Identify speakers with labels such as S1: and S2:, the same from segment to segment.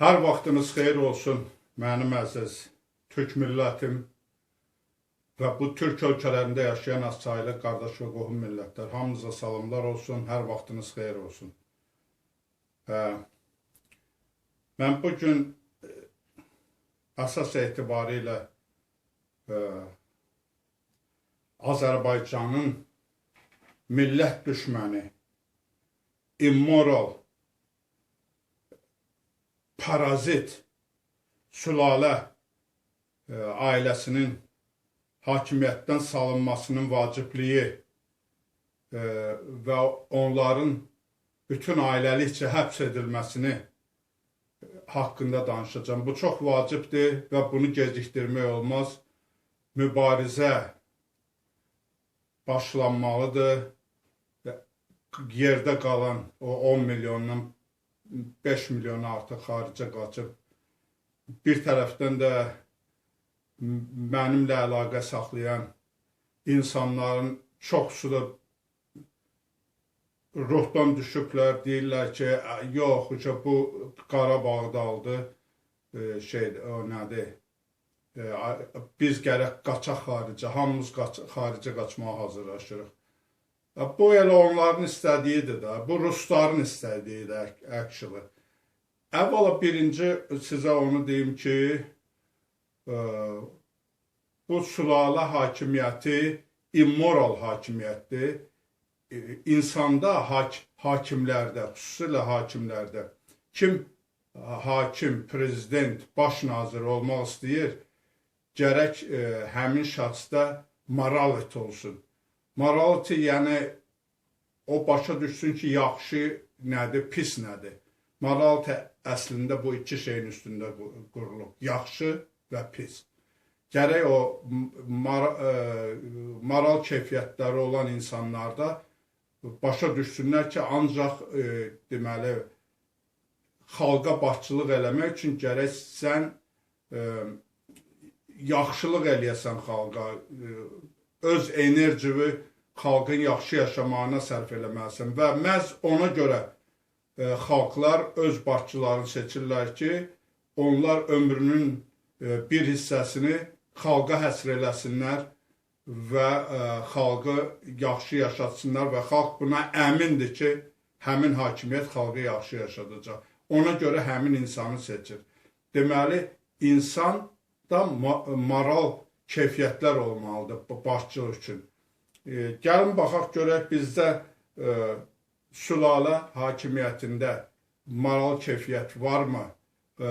S1: Hər vaxtınız xeyir olsun, mənim əziz türk millətim və bu türk ölkələrində yaşayan azsaylı qardaş və qohum millətlər. Hamınıza salamlar olsun, hər vaxtınız xeyir olsun. Hə, mən bugün əsas etibarilə Azərbaycanın millət düşməni, immoral, parazit sülalə e, ailəsinin hakimiyyətdən salınmasının vacibliyi e, və onların bütün ailəlikcə həbs edilməsini haqqında danışacağım. Bu çox vacibdir və bunu gecikdirmək olmaz. Mübarizə başlanmalıdır. Yerdə qalan o 10 milyondan 5 milyonu artıq xaricə qaçıb. Bir tərəfdən də mənimlə əlaqə saxlayan insanların çoxsu da ruhdan düşüblər, deyirlər ki, yox, ki, bu Qarabağda aldı, e, şey, o nədir, e, biz gərək qaçaq xaricə, hamımız qaç xaricə qaçmağa hazırlaşırıq. Bu elə onların istədiyidir də, bu rusların istədiyidir actually. Əvvəla birinci sizə onu deyim ki, e, bu sülalə hakimiyyəti immoral hakimiyyətdir. E, insanda hak hakimlərdə, xüsusilə hakimlərdə kim hakim, prezident, baş nazir olmaq istəyir, gərək ə, e, həmin şəxsdə moralit olsun Morality yəni o başa düşsün ki, yaxşı nədir, pis nədir. Morality əslində bu iki şeyin üstündə qurulub. Yaxşı və pis. Gərək o mar ə, e, moral keyfiyyətləri olan insanlarda başa düşsünlər ki, ancaq ə, e, deməli xalqa başçılıq eləmək üçün gərək sən ə, e, yaxşılıq eləyəsən xalqa, ə, öz enerjini xalqın yaxşı yaşamağına sərf eləməlisən və məhz ona görə e, xalqlar öz başçılarını seçirlər ki, onlar ömrünün e, bir hissəsini xalqa həsr eləsinlər və e, xalqı yaxşı yaşatsınlar və xalq buna əmindir ki, həmin hakimiyyət xalqı yaxşı yaşadacaq. Ona görə həmin insanı seçir. Deməli, insan da moral keyfiyyətlər olmalıdır başçılıq üçün. E, gəlin baxaq görək bizdə e, sülalə hakimiyyətində moral keyfiyyət varmı? E,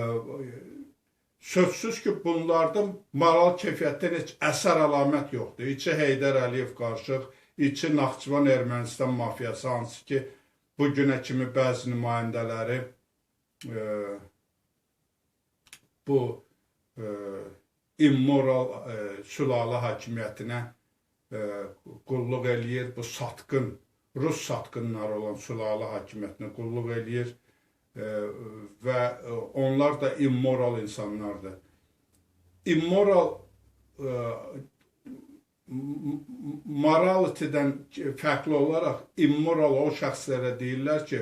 S1: sözsüz ki, bunlardan moral keyfiyyətdən heç əsər əlamət yoxdur. İçi Heydər Əliyev qarşıq, içi Naxçıvan Ermənistan mafiyası, hansı ki, bu günə kimi bəzi nümayəndələri e, bu e, immoral e, sülalə hakimiyyətinə qulluq eləyir, bu satqın, rus satqınları olan sülalə hakimiyyətinə qulluq eləyir və onlar da immoral insanlardır. Immoral moralitydən fərqli olaraq immoral o şəxslərə deyirlər ki,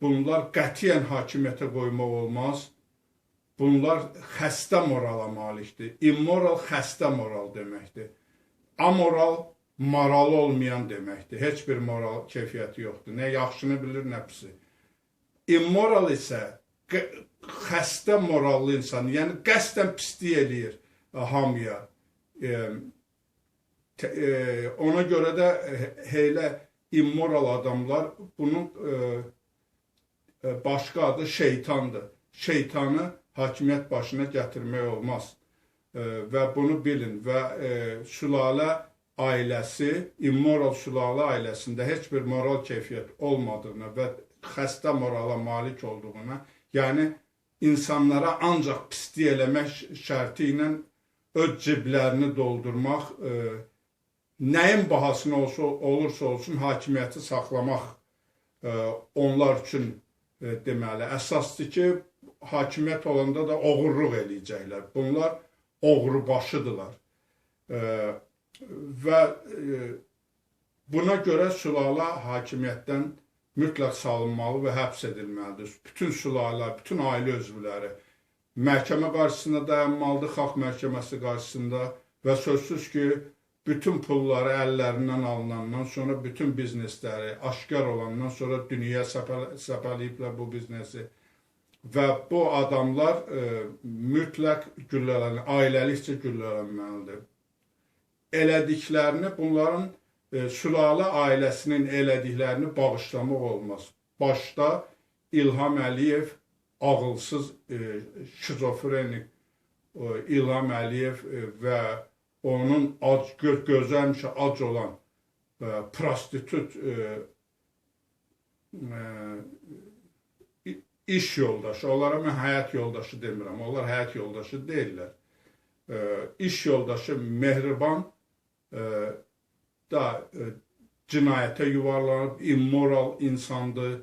S1: bunlar qətiyyən hakimiyyətə qoymaq olmaz. Bunlar xəstə morala malikdir. Immoral xəstə moral deməkdir amoral, moralı olmayan deməkdir. Heç bir moral keyfiyyəti yoxdur. Nə yaxşını bilir, nə pisi. Immoral isə xəstə morallı insan, yəni qəsdən pislik eləyir hamıya. E, e, ona görə də elə immoral adamlar bunun e, e, başqa adı şeytandır. Şeytanı hakimiyyət başına gətirmək olmaz. Və bunu bilin və e, sülalə ailəsi, immoral sülalə ailəsində heç bir moral keyfiyyət olmadığına və xəstə morala malik olduğuna, yəni insanlara ancaq pislik eləmək şərti ilə öz ciblərini doldurmaq, e, nəyin bahasına olsa, olursa olsun hakimiyyəti saxlamaq e, onlar üçün e, deməli. Əsasdır ki, hakimiyyət olanda da oğurluq eləyəcəklər. Bunlar oğrubaşıdırlar. E, və e, buna görə sülalə hakimiyyətdən mütləq salınmalı və həbs edilməlidir. Bütün sülalə, bütün ailə üzvləri məhkəmə qarşısında dayanmalıdır, xalq məhkəməsi qarşısında və sözsüz ki, bütün pulları əllərindən alınandan sonra bütün biznesləri aşkar olandan sonra dünyaya səpələyiblər bu biznesi. Və bu adamlar e, mütləq güllələnir, ailəlikcə güllələnməlidir. Elədiklərini bunların e, sülalə ailəsinin elədiklərini bağışlamaq olmaz. Başda İlham Əliyev ağılsız, e, şizofrenik e, İlham Əliyev e, və onun ac, gö gözü həmişə ac olan e, prostitut e, e, iş yoldaşı, onlara mən həyat yoldaşı demirəm, onlar həyat yoldaşı deyirlər. E, iş yoldaşı Mehriban e, da e, cinayətə yuvarlanıb, immoral insandır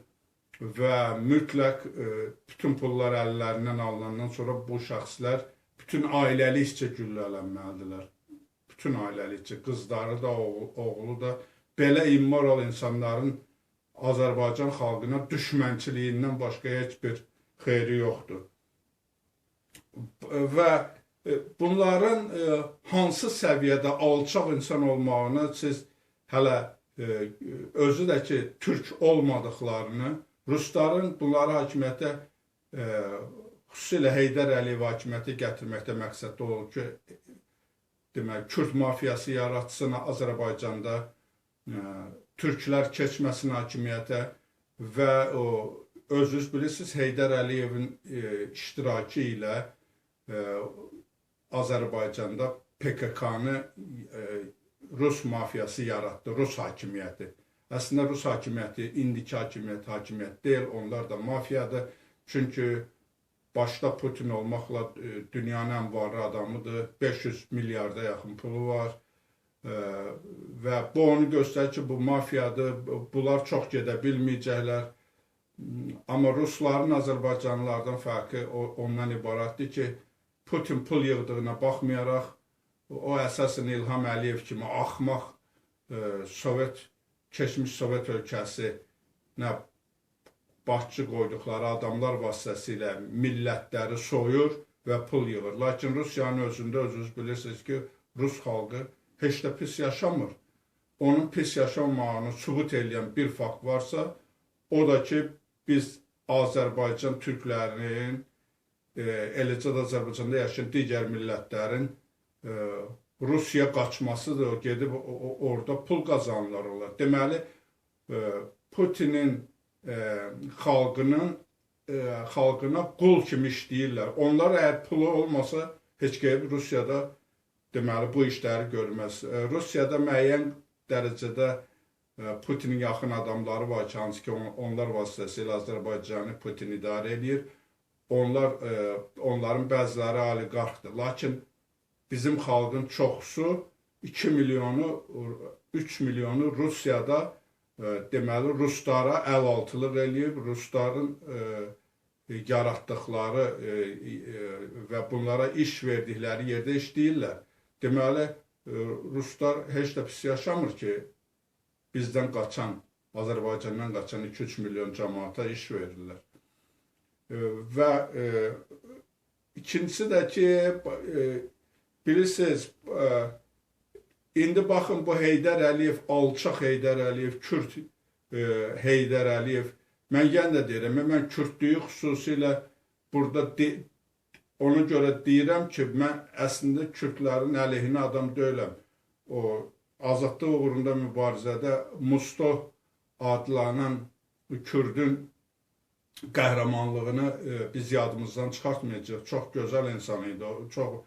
S1: və mütləq e, bütün pullar əllərindən alınandan sonra bu şəxslər bütün ailəlikcə güllələnməlidirlər bütün ailəlikcə, qızları da, oğlu, oğlu da belə immoral insanların Azərbaycan xalqına düşmənçiliyindən başqa heç bir xeyri yoxdur. Və e, bunların e, hansı səviyyədə alçaq insan olmağını siz hələ e, özü də ki, türk olmadıqlarını, rusların bunları hakimiyyətə xüsusilə Heydər Əliyev hakimiyyətə gətirməkdə məqsəddə olur ki, demək, Kürd mafiyası yaratsın Azərbaycanda, türklər keçməsin hakimiyyətə və o özünüz bilirsiniz Heydər Əliyevin e, iştirakı ilə e, Azərbaycanda PKK-nı Rus mafiyası yaratdı, Rus hakimiyyəti. Əslində Rus hakimiyyəti indiki hakimiyyət hakimiyyət deyil, onlar da mafiyadır. Çünki başda Putin olmaqla e, dünyanın ən varlı adamıdır. 500 milyarda yaxın pulu var. Və bu onu göstərir ki, bu mafiyadır. Bunlar çox gedə bilməyəcəklər. Amma rusların Azərbaycanlılardan fərqi ondan ibarətdir ki, Putin pul yığdığına baxmayaraq, o əsasən İlham Əliyev kimi axmaq Sovet, keçmiş Sovet ölkəsi nə başçı qoyduqları adamlar vasitəsilə millətləri soyur və pul yığır. Lakin Rusiyanın özündə özünüz bilirsiniz ki, Rus xalqı heç də pis yaşamır. Onun pis yaşamağını sübut edən bir fakt varsa, o da ki, biz Azərbaycan türklərinin, e, eləcə də Azərbaycanda yaşayan digər millətlərin e, Rusiya qaçmasıdır, gedib orada pul qazanırlar onlar. Deməli, e, Putinin e, xalqının e, xalqına qul kimi işləyirlər. Onlar əgər pulu olmasa heç kim Rusiyada deməli bu işləri görməz. E, Rusiyada müəyyən dərəcədə e, Putinin yaxın adamları var ki, hansı ki on, onlar vasitəsilə Azərbaycanı Putin idarə edir. Onlar e, onların bəziləri oliqarxdır. Lakin bizim xalqın çoxusu 2 milyonu 3 milyonu Rusiyada deməli ruslara əlaltılıq eləyib, rusların yaratdıqları və bunlara iş verdikləri yerdə işləyirlər. Deməli, ruslar heç də pis yaşamır ki, bizdən qaçan, Azərbaycandan qaçan 2-3 milyon cəmaata iş verirlər. Və e, ikincisi də ki, e, bilirsiniz, e, İndi baxın bu Heydər Əliyev, alçaq Heydər Əliyev, Kürd e, Heydər Əliyev. Mən yenə də deyirəm, mən Kürdlüyü xüsusilə burada de, ona görə deyirəm ki, mən əslində Kürdlərin əleyhinə adam deyiləm. O azadlıq uğrunda mübarizədə Musto adlanan Kürdün qəhrəmanlığını e, biz yadımızdan çıxartmayacağıq. Çox gözəl insan idi. O çox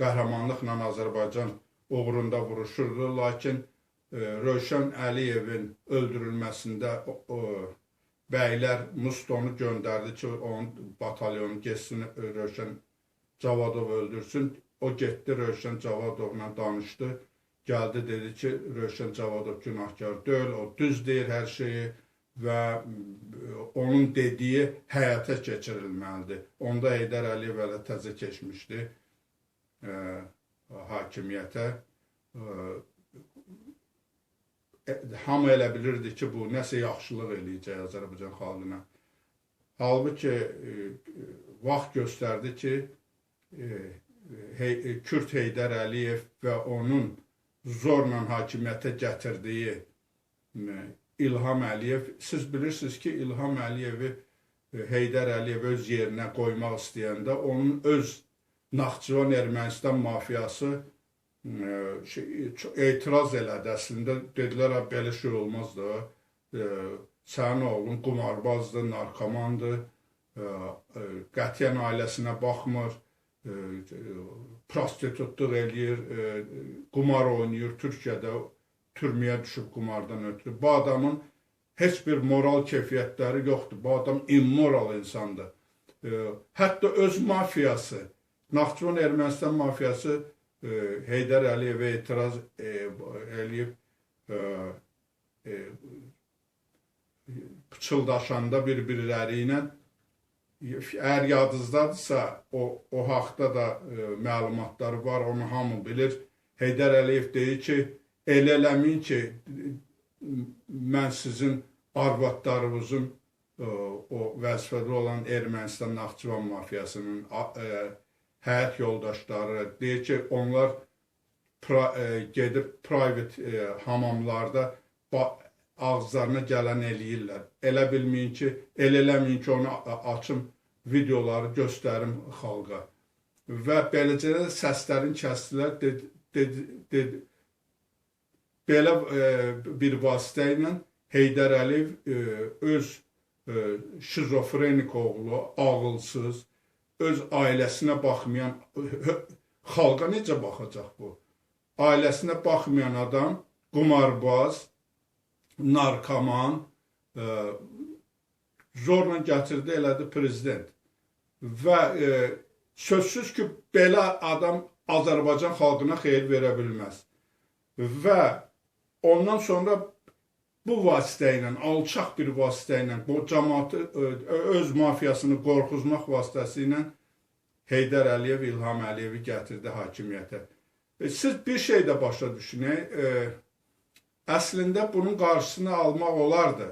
S1: qəhrəmanlıqla Azərbaycan uğrunda vuruşurdu. Lakin e, Rövşən Əliyevin öldürülməsində o, o, bəylər Mustonu göndərdi ki, onun batalyonu getsin, Rövşən Cavadov öldürsün. O getdi Rövşən Cavadovla danışdı. Gəldi dedi ki, Rövşən Cavadov günahkar deyil, o düz deyir hər şeyi və e, onun dediyi həyata keçirilməlidir. Onda Heydər Əliyev hələ təzə keçmişdi. E, hakimiyyətə e, hamı elə bilirdi ki, bu nəsə yaxşılıq eləyəcək Azərbaycan xalqına. Halbuki e, vaxt göstərdi ki, e, Hey, Kürt Heydər Əliyev və onun zorla hakimiyyətə gətirdiyi İlham Əliyev, siz bilirsiniz ki, İlham Əliyevi Heydər Əliyev öz yerinə qoymaq istəyəndə onun öz Naxçıvan Ermənistan mafiyası şey, etiraz elədi əslində. Dedilər, belə şey olmaz da. Sənin oğlun qumarbazdır, narkomandır, qətiyyən ailəsinə baxmır, prostitutluq eləyir, qumar oynayır, Türkiyədə türməyə düşüb qumardan ötürü. Bu adamın heç bir moral keyfiyyətləri yoxdur. Bu adam immoral insandır. Hətta öz mafiyası, Naxçıvan Ermənistan mafiyası e, Heydər Əliyevə etiraz e, eləyib e, e, pıçıldaşanda bir-birləri ilə əgər yadınızdadırsa, o, o haqda da e, məlumatları var, onu hamı bilir. Heydər Əliyev deyir ki, elə eləməyin ki, mən sizin arvadlarınızın e, o vəzifədə olan Ermənistan Naxçıvan mafiyasının e, həyat yoldaşları deyir ki, onlar pra, e, gedib private e, hamamlarda ağızlarına gələn eləyirlər. Elə bilməyin ki, elə eləməyin ki, onu açım videoları göstərim xalqa. Və beləcə də səslərin kəsdilər, dedi, dedi, dedi, belə e, bir vasitə ilə Heydər Əliyev e, öz e, şizofrenik oğlu, ağılsız, öz ailəsinə baxmayan, xalqa necə baxacaq bu? Ailəsinə baxmayan adam, qumarbaz, narkoman, e, zorla gətirdi, elədi prezident. Və e, sözsüz ki, belə adam Azərbaycan xalqına xeyir verə bilməz. Və ondan sonra bu vasitə ilə, alçaq bir vasitə ilə, bu cəmaatı öz mafiyasını qorxuzmaq vasitəsi ilə Heydər Əliyev, İlham Əliyevi gətirdi hakimiyyətə. E, siz bir şey də başa düşünək, e, əslində bunun qarşısını almaq olardı.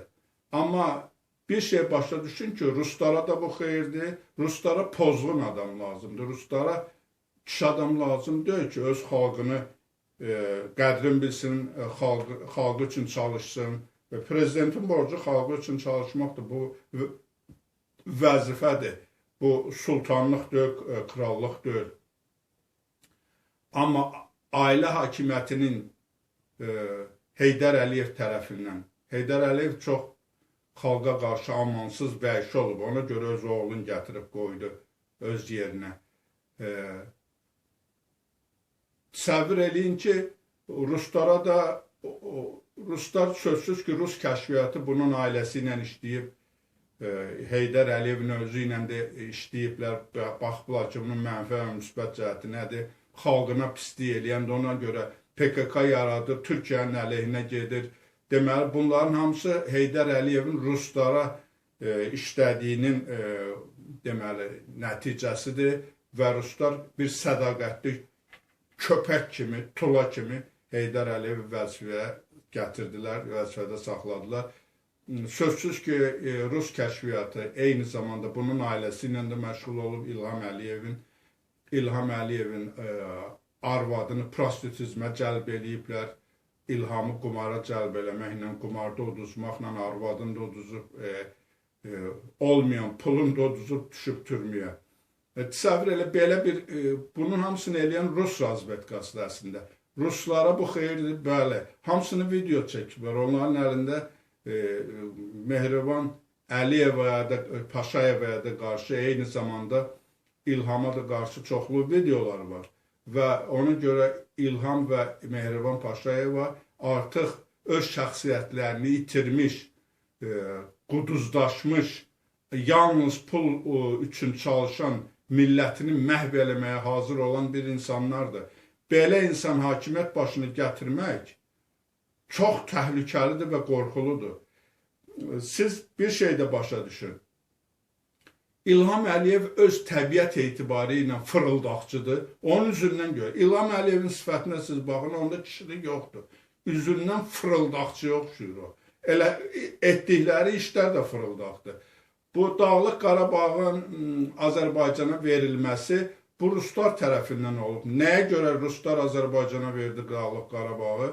S1: Amma bir şey başa düşün ki, Ruslara da bu xeyirdir, Ruslara pozğun adam lazımdır, Ruslara kişi adam lazım deyil ki, öz xalqını qədrin bilsin, xalqı, xalqı üçün çalışsın və prezidentin borcu xalqı üçün çalışmaqdır. Bu vəzifədir. Bu sultanlıq deyil, krallıq deyil. Amma ailə hakimiyyətinin e, Heydər Əliyev tərəfindən, Heydər Əliyev çox xalqa qarşı amansız vəhşi olub. Ona görə öz oğlunu gətirib qoydu öz yerinə. E, təsəvvür eləyin ki, ruslara da ruslar sözsüz ki, rus kəşfiyyatı bunun ailəsi ilə işləyib, e, Heydər Əliyevin özü ilə də işləyiblər, baxıblar ki, bunun mənfi və müsbət cəhəti nədir, xalqına pislik eləyən də ona görə PKK yaradır, Türkiyənin əleyhinə gedir. Deməli, bunların hamısı Heydər Əliyevin ruslara e, işlədiyinin e, deməli, nəticəsidir və ruslar bir sədaqətli köpək kimi, tula kimi Heydər Əliyev vəzifəyə gətirdilər, vəzifədə saxladılar. Sözsüz ki, e, Rus kəşfiyyatı eyni zamanda bunun ailəsi ilə də məşğul olub İlham Əliyevin İlham Əliyevin ə, e, arvadını prostitutizmə cəlb eləyiblər. İlhamı qumara cəlb eləməklə, qumarda uduzmaqla arvadını da uduzub, e, e, olmayan pulun da uduzub düşüb türməyə. E, təsəvvür elə belə bir, e, bunun hamısını eləyən Rus razvedkasıdır əslində. Ruslara bu xeyirdir, bəli. Hamısını video çəkiblər. Onların əlində e, Mehriban Əliyevaya da, Paşayevaya da qarşı eyni zamanda İlhama da qarşı çoxlu videolar var. Və ona görə İlham və Mehriban Paşayeva artıq öz şəxsiyyətlərini itirmiş, e, quduzdaşmış, yalnız pul e, üçün çalışan millətini məhv eləməyə hazır olan bir insanlardır. Belə insan hakimiyyət başını gətirmək çox təhlükəlidir və qorxuludur. Siz bir şey də başa düşün. İlham Əliyev öz təbiət etibarı ilə fırıldaqçıdır. Onun üzündən görə. İlham Əliyevin sifətinə siz baxın, onda kişilik yoxdur. üzündən fırıldaqçıya oxşuyur o. Elə etdikləri işlər də fırıldaqdır. Bu Dağlıq Qarabağın Azərbaycana verilməsi bu ruslar tərəfindən olub. Nəyə görə ruslar Azərbaycana verdi Dağlıq Qarabağı?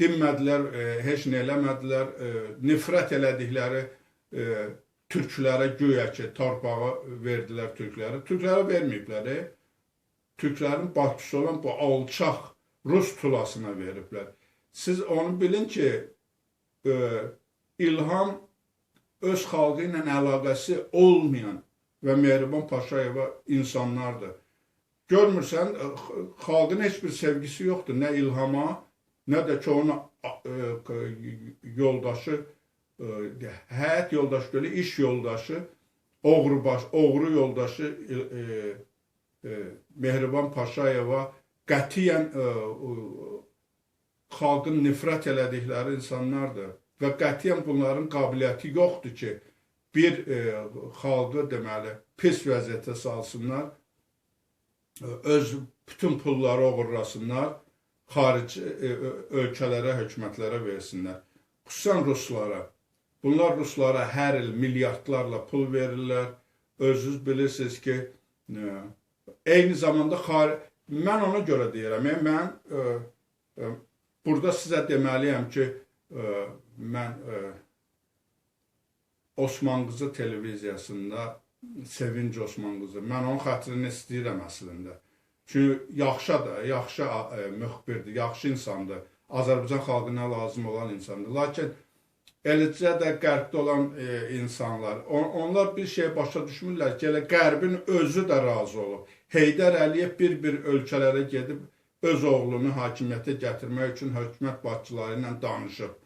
S1: Dinmədilər, heç nə eləmədilər, nifrət elədikləri türklərə güya ki, torpağı verdilər türklərə. Türklərə verməyiblər. E? Türklərin başçısı olan bu alçaq Rus tulasına veriblər. Siz onu bilin ki, e, İlham öz xalqı ilə əlaqəsi olmayan və Mehriban Paşayeva insanlardır. Görmürsən, e, xalqın heç bir sevgisi yoxdur. Nə İlhama, nə də ki, onun e, yoldaşı, həyat yoldaşı, belə iş yoldaşı, oğru baş, oğru yoldaşı e, e, Mehriban Paşayeva qətiyyən e, xalqın nifrət elədikləri insanlardır və qətiyyən bunların qabiliyyəti yoxdur ki, bir e, xalqı deməli pis vəziyyətə salsınlar, e, öz bütün pulları oğurlasınlar, xarici e, ölkələrə, hökumətlərə versinlər. Xüsusən ruslara. Bunlar ruslara hər il milyardlarla pul verirlər. Özünüz bilirsiniz ki, e, eyni zamanda xarici Mən ona görə deyirəm, yəni mən ə, ə, burada sizə deməliyəm ki, ə, mən ə, Osman qızı televiziyasında Sevinc Osman qızı. Mən onun xətrini istəyirəm əslində. Çünki yaxşı da, yaxşı ə, müxbirdir, yaxşı insandır. Azərbaycan xalqına lazım olan insandır. Lakin eləcə də qərbdə olan e, insanlar, on, onlar bir şey başa düşmürlər ki, elə qərbin özü də razı olub. Heydər Əliyev bir-bir ölkələrə gedib öz oğlunu hakimiyyətə gətirmək üçün hökumət başçıları ilə danışıb.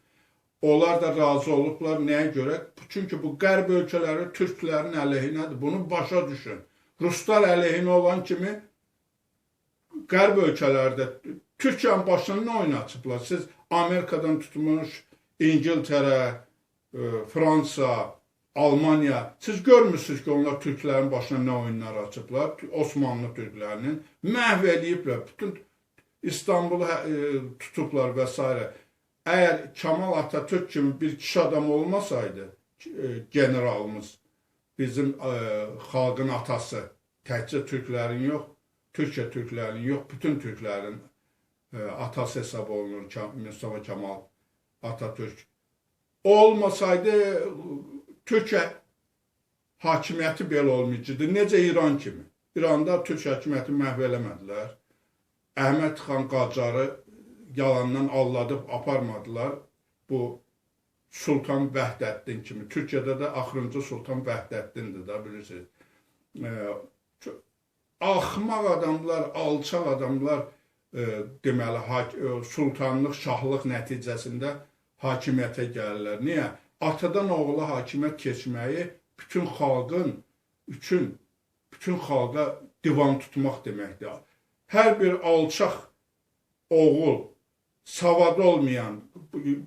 S1: Onlar da razı olublar. Nəyə görə? Çünki bu qərb ölkələri türklərin əleyhinədir. Bunu başa düşün. Ruslar əleyhinə olan kimi qərb ölkələrdə Türkiyənin başını nə oynatıblar? Siz Amerikadan tutmuş İngiltərə, e, Fransa, Almaniya, siz görmürsünüz ki, onlar türklərin başına nə oyunlar açıblar, Osmanlı türklərinin məhv eləyiblər. Bütün İstanbulu hə, e, tutublar və s. Əgər Kemal Atatürk kimi bir kişi adam olmasaydı, e, generalımız, bizim xalqın atası, təkcə türklərin yox, Türkiyə türklərinin yox, bütün türklərin atası hesab olunur Mustafa Kemal Atatürk. Olmasaydı Türkiyə hakimiyyəti belə olmayacaqdı. Necə İran kimi. İranda Türk hakimiyyəti məhv eləmədilər. Əhməd xan Qacarı yalandan alladıb aparmadılar. Bu Sultan Vəhdəddin kimi. Türkiyədə də axırıncı Sultan Vəhdəddindir da bilirsiniz. E, axmaq adamlar, alçaq adamlar e, deməli e, sultanlıq, şahlıq nəticəsində hakimiyyətə gəlirlər. Niyə? Atadan oğula hakimiyyət keçməyi bütün xalqın üçün bütün xalqa divan tutmaq deməkdir. Hər bir alçaq oğul, savad olmayan,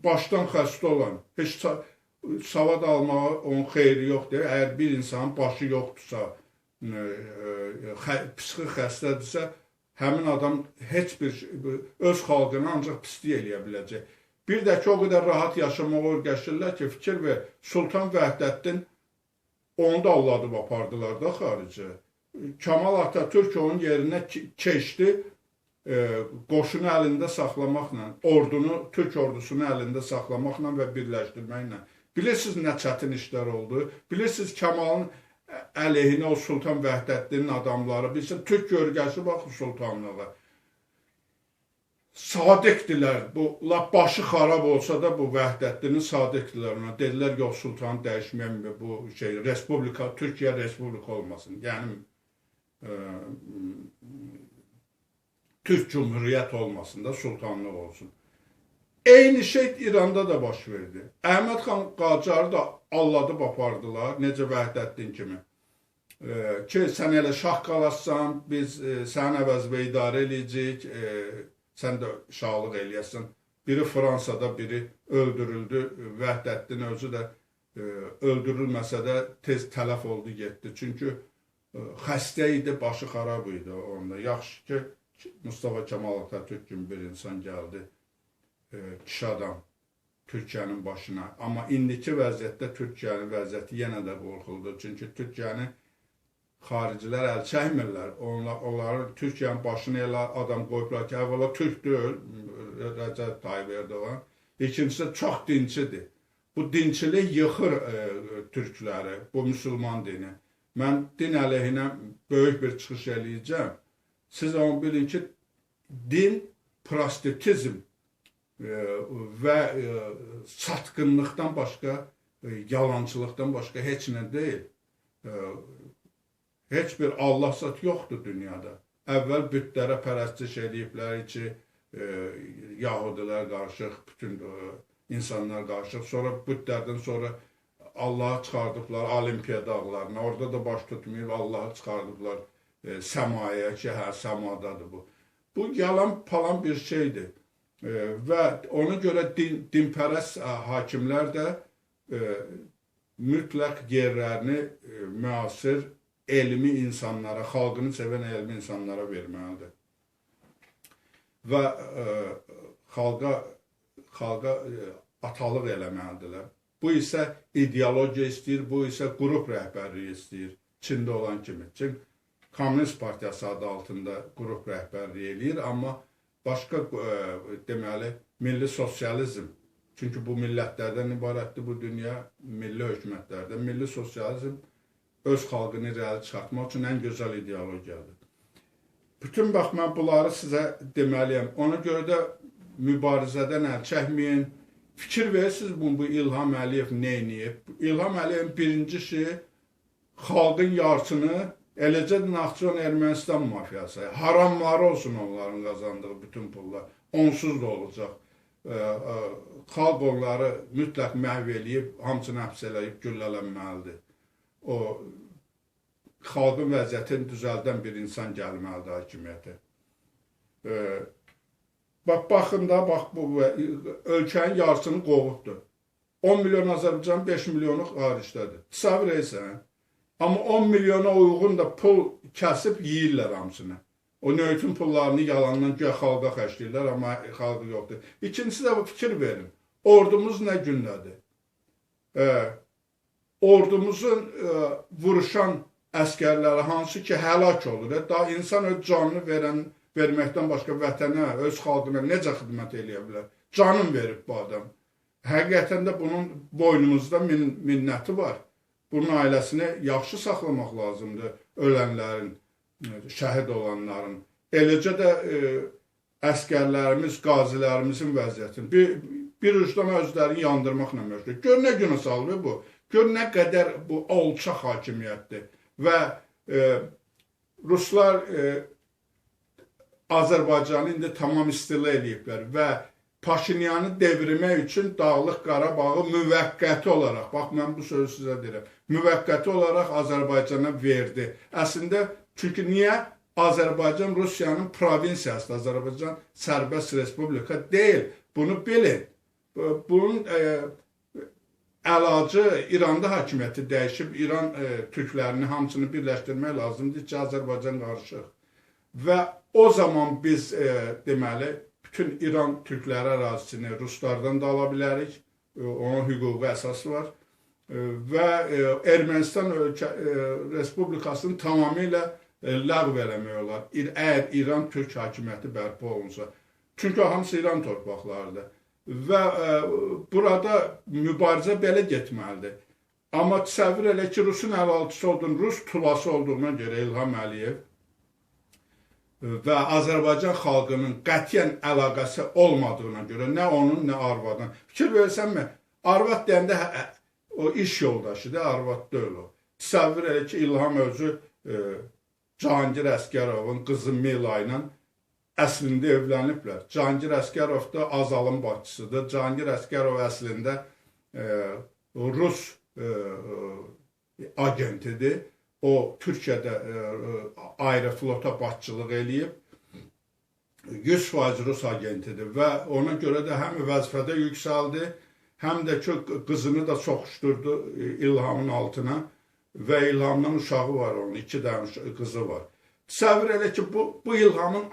S1: başdan xəstə olan, heç savad almağa onun xeyri yoxdur. Əgər bir insanın başı yoxdursa, psixi xəstədirsə, həmin adam heç bir öz xalqına ancaq pislik eləyə biləcək. Bir də ki, o qədər rahat yaşamağa öyrəşirlər ki, fikir ver, Sultan Vəhdəddin onu da alladıb apardılar da xaricə. Kamal Atatürk onun yerinə keçdi, e, qoşunu əlində saxlamaqla, ordunu, Türk ordusunu əlində saxlamaqla və birləşdirməklə. Bilirsiniz nə çətin işlər oldu? Bilirsiniz Kamalın əleyhinə o Sultan Vəhdəddinin adamları, bilsin Türk görgəsi baxın sultanlığa sadiqdilər. Bu lap başı xarab olsa da bu Vəhdəddinin sadiqdilər ona. Dedilər yox sultanı dəyişməyəm bu şey respublika Türkiyə respublika olmasın. Yəni ə, e, Türk Cumhuriyyət olmasın da sultanlıq olsun. Eyni şey İranda da baş verdi. Əhməd xan Qacarı da alladıb apardılar, necə Vəhdəddin kimi. E, ki, sən elə şah qalassan, biz e, sənin əvəzində idarə eləyəcəyik, e, sən də şahlıq eləyəsən. Biri Fransada, biri öldürüldü. Vəhdəddin özü də e, öldürülməsə də tez tələf oldu, getdi. Çünki e, xəstə idi, başı xarab idi onda. Yaxşı ki, Mustafa Kemal Atatürk kimi bir insan gəldi. e, kişi adam Türkiyənin başına. Amma indiki vəziyyətdə Türkiyənin vəziyyəti yenə də qorxuludur. Çünki Türkiyəni xaricilər əl çəkmirlər. Onlar, onların Türkiyənin başına elə adam qoyublar ki, əvvəla türk deyil, Rəcəb Tayyip Erdoğan. İkincisi çox dinçidir. Bu dinçilik yıxır e, türkləri, bu müsəlman dini. Mən din əleyhinə böyük bir çıxış eləyəcəm. Siz onu bilin ki, din prostitutizm e, və e, satqınlıqdan başqa, e, yalançılıqdan başqa heç nə deyil. E, heç bir Allah zat yoxdur dünyada. Əvvəl bütlərə pərəstiş ediblər ki, e, Yahudilər qarışıq, bütün e, insanlar qarışıq. Sonra bütlərdən sonra Allahı çıxardıblar Olimpiya dağlarına. Orada da baş tutmayıb Allahı çıxardıblar e, səmaya ki, hə, səmadadır bu. Bu yalan palan bir şeydir. E, və ona görə din, dinpərəst ə, hakimlər də e, mütləq yerlərini e, müasir elmi insanlara, xalqını sevən elmi insanlara verməlidir. Və e, xalqa xalqa e, atalıq eləməlidirlər. Bu isə ideologiya istəyir, bu isə qrup rəhbərliyi istəyir. Çində olan kimi. Çin Komünist Partiyası adı altında qrup rəhbərliyi eləyir, amma başqa e, deməli milli sosializm çünki bu millətlərdən ibarətdir bu dünya, milli hökumətlərdən. Milli sosializm öz xalqını irəli çıxartmaq üçün ən gözəl ideologiyadır. Bütün bax mən bunları sizə deməliyəm. Ona görə də mübarizədən əl çəkməyin. Fikir verirsiniz bu, bu İlham Əliyev nə edib? İlham Əliyevin birinci işi xalqın yarısını eləcə də Naxçıvan Ermənistan mafiyası. Haramları olsun onların qazandığı bütün pullar. Onsuz da olacaq. Xalq onları mütləq məhv eləyib, hamısını həbs eləyib güllələnməlidir. O xalqın vəziyyətini düzəldən bir insan gəlməlidir hakimiyyətə. Ə, Bax baxın da bax bu ölkənin yarısını qovubdur. 10 milyon Azərbaycan, 5 milyonu xaricdədir. Təsəvvür etsən. Amma 10 milyona uyğun da pul kəsib yeyirlər hamısını. O növtün pullarını yalandan güya xalqa xərcləyirlər, amma xalqı yoxdur. İkincisi də fikir verin. Ordumuz nə gündədir? E, ordumuzun e, vuruşan əskərləri hansı ki həlak olur. Da insan öz canını verən verməkdən başqa vətənə, öz xalqına necə xidmət eləyə bilər? Canım verib bu adam. Həqiqətən də bunun boynumuzda min, minnəti var. Bunun ailəsini yaxşı saxlamaq lazımdır, ölənlərin, şəhid olanların. Eləcə də e, əskərlərimiz, qazilərimizin vəziyyətini bir, bir ucdan özlərini yandırmaqla məşğul. Gör nə günə salır bu. Gör nə qədər bu alçaq hakimiyyətdir. Və e, Ruslar e, Azərbaycanı indi tamam istila ediblər və Paşinyanı devirmək üçün Dağlıq Qarabağı müvəqqəti olaraq, bax mən bu sözü sizə deyirəm, müvəqqəti olaraq Azərbaycana verdi. Əslində çünki niyə Azərbaycan Rusiyanın provinsiyasıdır, Azərbaycan sərbəst respublika deyil. Bunu bilin. Bunun e, əlacı İranda hakimiyyəti dəyişib, İran e, türklərini hamısını birləşdirmək lazımdır ki, Azərbaycan qarışıq. Və o zaman biz e, deməli bütün İran türkləri ərazisini ruslardan da ala bilərik. E, onun hüquqi əsası var. E, və e, Ermənistan ölkə e, respublikasını tamamilə e, ləğv eləmək olar. Əgər İran türk hakimiyyəti bərpa olunsa. Çünki hamısı İran torpaqlarıdır. Və e, burada mübarizə belə getməlidir. Amma təsəvvür elə ki, Rusun əlaltısı olduğunu, Rus tulası olduğuna görə İlham Əliyev və Azərbaycan xalqının qətiyyən əlaqəsi olmadığına görə nə onun, nə arvadın. Fikir versənmi? Arvad deyəndə hə, hə, o iş yoldaşıdır, arvad deyil o. Təsəvvür elə ki, İlham özü e, Cahangir Əskərovun qızı Mila ilə əslində evləniblər. Cahangir Əskərov da Azalın bacısıdır. Cahangir Əskərov əslində e, Rus e, agentidir o Türkiyədə e, aeroflota başçılıq eləyib. 100% Rus agentidir və ona görə də həm vəzifədə yüksəldi, həm də ki qızını da soxuşdurdu e, İlhamın altına və İlhamdan uşağı var onun, iki dənə qızı var. Təsəvvür elə ki, bu, bu İlhamın